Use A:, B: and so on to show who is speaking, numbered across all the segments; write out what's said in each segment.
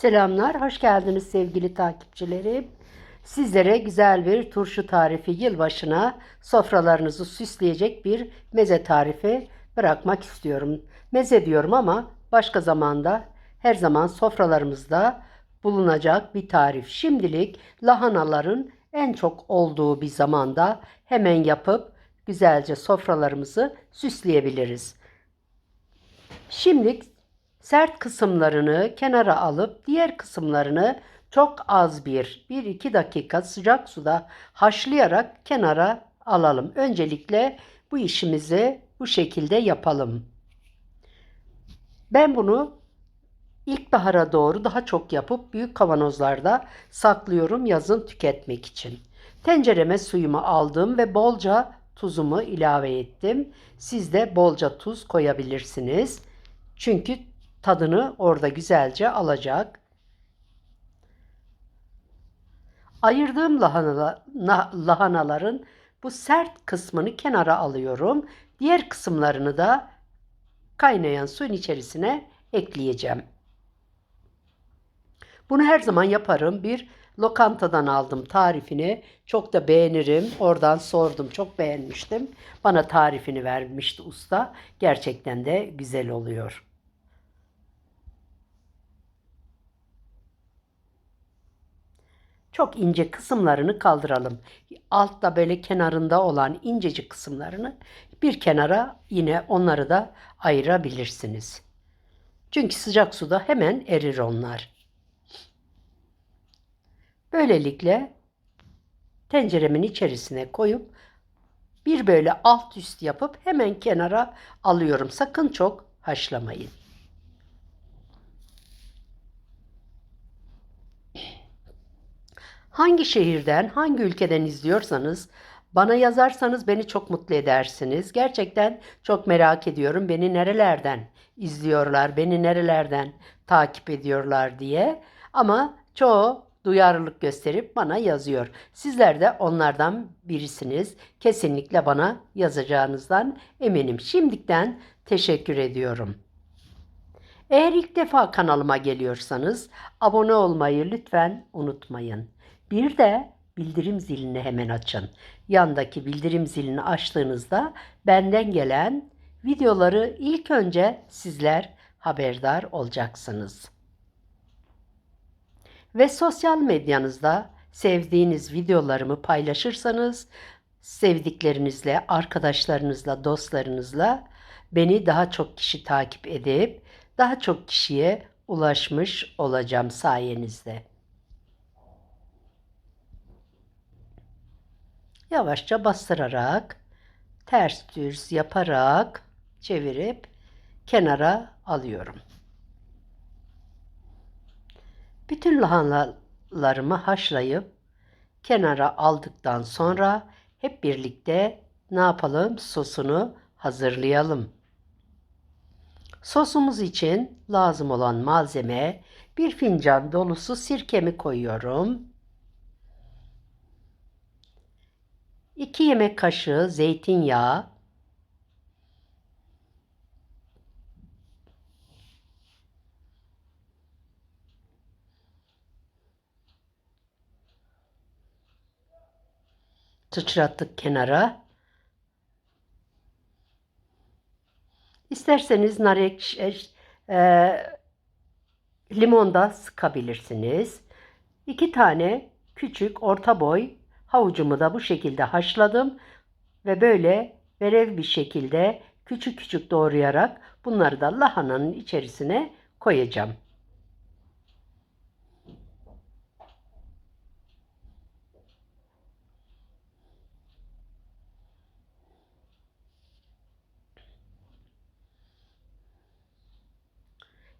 A: Selamlar, hoş geldiniz sevgili takipçilerim. Sizlere güzel bir turşu tarifi yılbaşına sofralarınızı süsleyecek bir meze tarifi bırakmak istiyorum. Meze diyorum ama başka zamanda her zaman sofralarımızda bulunacak bir tarif. Şimdilik lahanaların en çok olduğu bir zamanda hemen yapıp güzelce sofralarımızı süsleyebiliriz. Şimdi sert kısımlarını kenara alıp diğer kısımlarını çok az bir 1-2 dakika sıcak suda haşlayarak kenara alalım. Öncelikle bu işimizi bu şekilde yapalım. Ben bunu ilkbahara doğru daha çok yapıp büyük kavanozlarda saklıyorum yazın tüketmek için. Tencereme suyumu aldım ve bolca tuzumu ilave ettim. Siz de bolca tuz koyabilirsiniz. Çünkü tadını orada güzelce alacak. Ayırdığım lahana, lahanaların bu sert kısmını kenara alıyorum. Diğer kısımlarını da kaynayan suyun içerisine ekleyeceğim. Bunu her zaman yaparım. Bir lokantadan aldım tarifini. Çok da beğenirim. Oradan sordum. Çok beğenmiştim. Bana tarifini vermişti usta. Gerçekten de güzel oluyor. Çok ince kısımlarını kaldıralım. Altta böyle kenarında olan incecik kısımlarını bir kenara yine onları da ayırabilirsiniz. Çünkü sıcak suda hemen erir onlar. Böylelikle tenceremin içerisine koyup bir böyle alt üst yapıp hemen kenara alıyorum. Sakın çok haşlamayın. Hangi şehirden, hangi ülkeden izliyorsanız bana yazarsanız beni çok mutlu edersiniz. Gerçekten çok merak ediyorum beni nerelerden izliyorlar, beni nerelerden takip ediyorlar diye. Ama çoğu duyarlılık gösterip bana yazıyor. Sizler de onlardan birisiniz. Kesinlikle bana yazacağınızdan eminim. Şimdiden teşekkür ediyorum. Eğer ilk defa kanalıma geliyorsanız abone olmayı lütfen unutmayın. Bir de bildirim zilini hemen açın. Yandaki bildirim zilini açtığınızda benden gelen videoları ilk önce sizler haberdar olacaksınız. Ve sosyal medyanızda sevdiğiniz videolarımı paylaşırsanız sevdiklerinizle, arkadaşlarınızla, dostlarınızla beni daha çok kişi takip edip daha çok kişiye ulaşmış olacağım sayenizde. Yavaşça bastırarak, ters düz yaparak çevirip kenara alıyorum. Bütün lahanalarımı haşlayıp kenara aldıktan sonra hep birlikte ne yapalım? Sosunu hazırlayalım. Sosumuz için lazım olan malzeme bir fincan dolusu sirkemi koyuyorum. 2 yemek kaşığı zeytinyağı, sıçrattık kenara. İsterseniz nar ekşi, e, limon da sıkabilirsiniz. İki tane küçük orta boy havucumu da bu şekilde haşladım ve böyle verev bir şekilde küçük küçük doğrayarak bunları da lahananın içerisine koyacağım.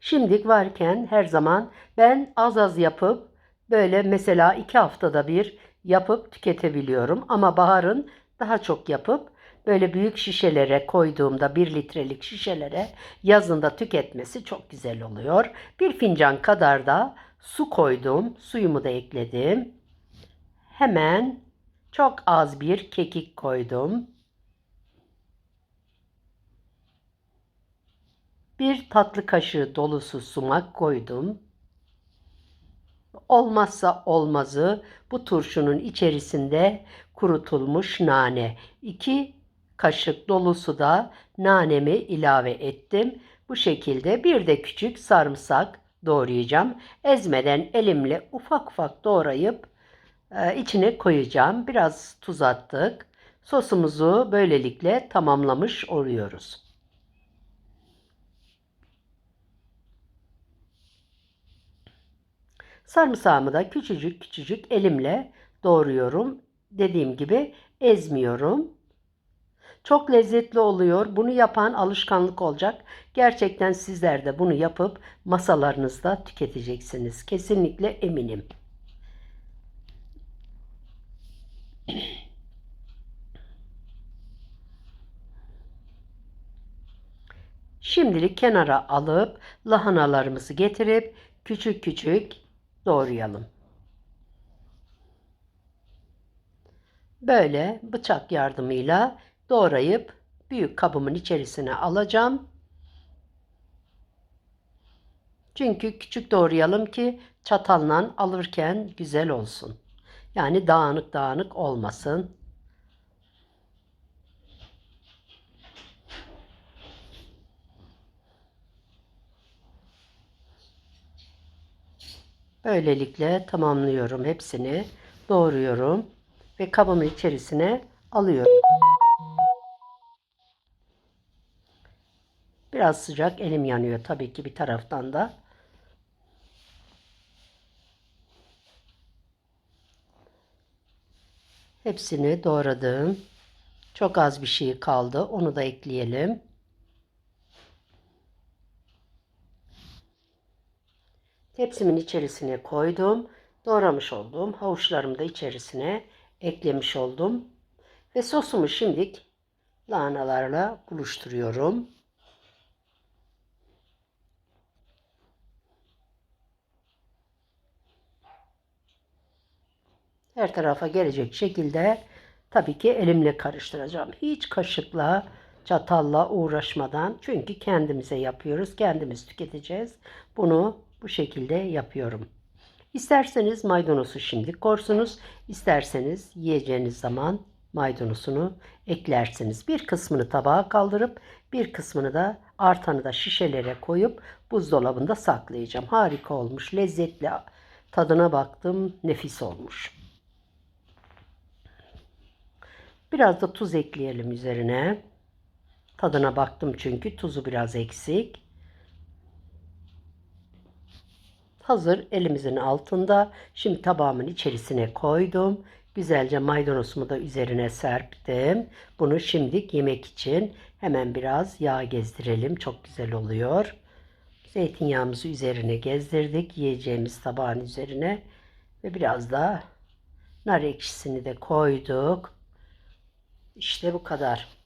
A: Şimdilik varken her zaman ben az az yapıp böyle mesela iki haftada bir yapıp tüketebiliyorum. Ama baharın daha çok yapıp böyle büyük şişelere koyduğumda bir litrelik şişelere yazında tüketmesi çok güzel oluyor. Bir fincan kadar da su koydum. Suyumu da ekledim. Hemen çok az bir kekik koydum. Bir tatlı kaşığı dolusu sumak koydum. Olmazsa olmazı bu turşunun içerisinde kurutulmuş nane. 2 kaşık dolusu da nanemi ilave ettim. Bu şekilde bir de küçük sarımsak doğrayacağım. Ezmeden elimle ufak ufak doğrayıp e, içine koyacağım. Biraz tuz attık. Sosumuzu böylelikle tamamlamış oluyoruz. Sarımsağımı da küçücük küçücük elimle doğruyorum. Dediğim gibi ezmiyorum. Çok lezzetli oluyor. Bunu yapan alışkanlık olacak. Gerçekten sizler de bunu yapıp masalarınızda tüketeceksiniz. Kesinlikle eminim. Şimdilik kenara alıp lahanalarımızı getirip küçük küçük doğrayalım. Böyle bıçak yardımıyla doğrayıp büyük kabımın içerisine alacağım. Çünkü küçük doğrayalım ki çatalla alırken güzel olsun. Yani dağınık dağınık olmasın. Böylelikle tamamlıyorum hepsini. Doğruyorum ve kabımın içerisine alıyorum. Biraz sıcak elim yanıyor tabii ki bir taraftan da. Hepsini doğradım. Çok az bir şey kaldı. Onu da ekleyelim. Tepsimin içerisine koydum. Doğramış olduğum havuçlarımı da içerisine eklemiş oldum. Ve sosumu şimdilik lahanalarla buluşturuyorum. Her tarafa gelecek şekilde tabii ki elimle karıştıracağım. Hiç kaşıkla, çatalla uğraşmadan. Çünkü kendimize yapıyoruz, kendimiz tüketeceğiz. Bunu bu şekilde yapıyorum. İsterseniz maydanozu şimdi korsunuz, isterseniz yiyeceğiniz zaman maydanozunu eklersiniz. Bir kısmını tabağa kaldırıp bir kısmını da artanı da şişelere koyup buzdolabında saklayacağım. Harika olmuş, lezzetli. Tadına baktım, nefis olmuş. Biraz da tuz ekleyelim üzerine. Tadına baktım çünkü tuzu biraz eksik. Hazır elimizin altında. Şimdi tabağımın içerisine koydum. Güzelce maydanozumu da üzerine serptim. Bunu şimdilik yemek için hemen biraz yağ gezdirelim. Çok güzel oluyor. Zeytinyağımızı üzerine gezdirdik. Yiyeceğimiz tabağın üzerine. Ve biraz da nar ekşisini de koyduk. İşte bu kadar.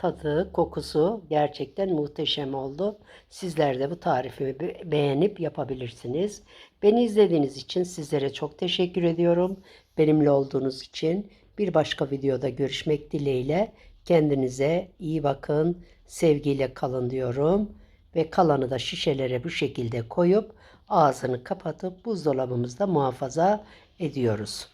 A: Tadı, kokusu gerçekten muhteşem oldu. Sizler de bu tarifimi beğenip yapabilirsiniz. Beni izlediğiniz için sizlere çok teşekkür ediyorum. Benimle olduğunuz için bir başka videoda görüşmek dileğiyle. Kendinize iyi bakın, sevgiyle kalın diyorum. Ve kalanı da şişelere bu şekilde koyup ağzını kapatıp buzdolabımızda muhafaza ediyoruz.